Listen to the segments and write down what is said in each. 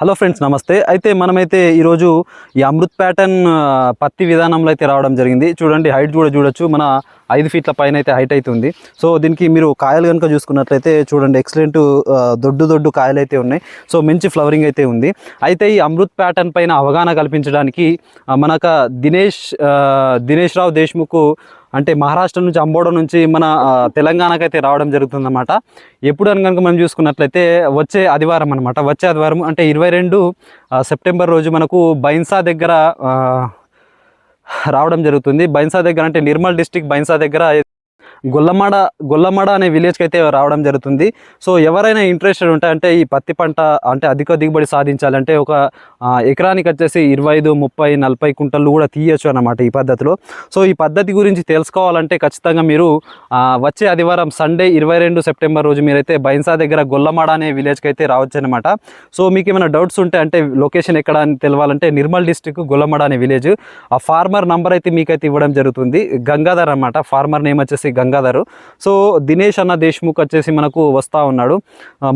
Hello friends నమస్తే. అయితే మనమైతే ఈరోజు ఈ అమృత్ ప్యాటర్న్ పత్తి విధానంలో అయితే రావడం జరిగింది. చూడండి హైట్ కూడా చూడొచ్చు. మన ఐదు ఫీట్ల పైన అయితే హైట్ అయితే ఉంది. సో దీనికి మీరు కాయలు కనుక చూసుకున్నట్లయితే చూడండి ఎక్సలెంట్ దొడ్డు దొడ్డు కాయలు అయితే ఉన్నాయి. సో మంచి ఫ్లవరింగ్ అయితే ఉంది. అయితే ఈ అమృత్ ప్యాటర్న్ పైన అవగాహన కల్పించడానికి మనక దినేష్ దినేష్ రావు దేశ్ముఖ్ అంటే మహారాష్ట్ర నుంచి అంబోడ నుంచి మన తెలంగాణకైతే అయితే రావడం జరుగుతుందన్నమాట. ఎప్పుడు అని కనుక మనం చూసుకున్నట్లయితే వచ్చే ఆదివారం అనమాట వచ్చే ఆదివారం అంటే ఇరవై రెండు సెప్టెంబర్ రోజు మనకు బైన్సా దగ్గర రావడం జరుగుతుంది. బైన్సా దగ్గర అంటే నిర్మల్ డిస్టిక్ బైన్సా దగ్గర గొల్లమాడ గొల్లమాడ అనే విలేజ్కి అయితే రావడం జరుగుతుంది. సో ఎవరైనా ఇంట్రెస్టెడ్ ఉంటే అంటే ఈ పత్తి పంట అంటే అధిక దిగుబడి సాధించాలంటే ఒక ఎకరానికి వచ్చేసి ఇరవై ఐదు ముప్పై నలభై కుంటలు కూడా తీయచ్చు అనమాట ఈ పద్ధతిలో. సో ఈ పద్ధతి గురించి తెలుసుకోవాలంటే ఖచ్చితంగా మీరు వచ్చే ఆదివారం సండే ఇరవై రెండు సెప్టెంబర్ రోజు మీరైతే బైన్సా దగ్గర గొల్లమాడ అనే విలేజ్కి అయితే రావచ్చు అనమాట సో మీకు ఏమైనా డౌట్స్ ఉంటే అంటే లొకేషన్ ఎక్కడ అని తెలవాలంటే నిర్మల్ డిస్టిక్ గొల్లమాడ అనే విలేజ్ ఆ ఫార్మర్ నంబర్ అయితే మీకైతే ఇవ్వడం జరుగుతుంది. గంగాధర్ అనమాట ఫార్మర్ నేమ్ వచ్చేసి గంగాధర్. సో దినేష్ అన్న దేశ్ముఖ్ వచ్చేసి మనకు వస్తూ ఉన్నాడు.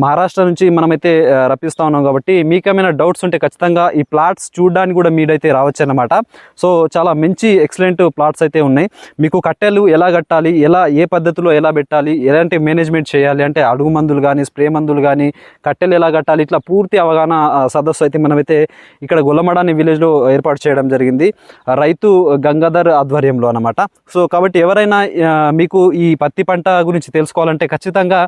మహారాష్ట్ర నుంచి మనమైతే రప్పిస్తూ రప్పిస్తా ఉన్నాం కాబట్టి మీకేమైనా డౌట్స్ ఉంటే ఖచ్చితంగా ఈ ప్లాట్స్ చూడడానికి కూడా మీడైతే రావచ్చు అన్నమాట. సో చాలా మంచి ఎక్సలెంట్ ప్లాట్స్ అయితే ఉన్నాయి. మీకు కట్టెలు ఎలా కట్టాలి? ఎలా ఏ పద్ధతిలో ఎలా పెట్టాలి? ఎలాంటి మేనేజ్మెంట్ చేయాలి? అంటే అడుగు మందులు కానీ స్ప్రే మందులు కానీ కట్టెలు ఎలా కట్టాలి? ఇట్లా పూర్తి అవగాహన సదస్సు అయితే మనమైతే ఇక్కడ గొల్లమడ విలేజ్లో ఏర్పాటు చేయడం జరిగింది. రైతు గంగాధర్ ఆధ్వర్యంలో అనమాట సో కాబట్టి ఎవరైనా మీకు మీకు ఈ పత్తి పంట గురించి తెలుసుకోవాలంటే ఖచ్చితంగా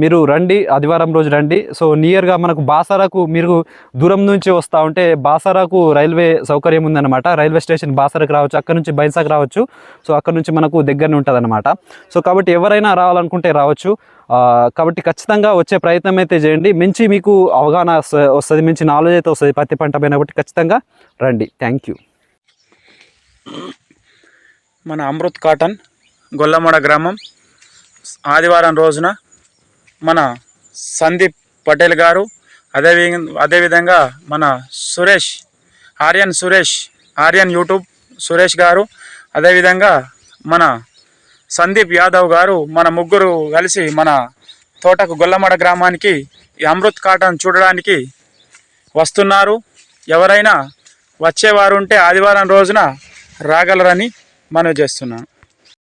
మీరు రండి ఆదివారం రోజు రండి. సో నియర్గా మనకు బాసరాకు మీరు దూరం నుంచి వస్తూ ఉంటే బాసరాకు రైల్వే సౌకర్యం ఉందన్నమాట. రైల్వే స్టేషన్ బాసరకు రావచ్చు అక్కడ నుంచి బైన్సాకు రావచ్చు. సో అక్కడ నుంచి మనకు దగ్గరనే ఉంటుంది అనమాట సో కాబట్టి ఎవరైనా రావాలనుకుంటే రావచ్చు. కాబట్టి ఖచ్చితంగా వచ్చే ప్రయత్నం అయితే చేయండి. మంచి మీకు అవగాహన వస్తుంది మంచి నాలెడ్జ్ అయితే వస్తుంది పత్తి పంట పైన కాబట్టి ఖచ్చితంగా రండి. థ్యాంక్ యూ మన అమృత్ కాటన్ గొల్లమడ గ్రామం. ఆదివారం రోజున మన సందీప్ పటేల్ గారు అదే అదేవిధంగా మన సురేష్ ఆర్యన్ సురేష్ ఆర్యన్ యూట్యూబ్ సురేష్ గారు అదేవిధంగా మన సందీప్ యాదవ్ గారు మన ముగ్గురు కలిసి మన తోటకు గొల్లమడ గ్రామానికి ఈ అమృత్ కాటన్ చూడడానికి వస్తున్నారు. ఎవరైనా వచ్చేవారు ఉంటే ఆదివారం రోజున రాగలరని మనవి చేస్తున్నాను.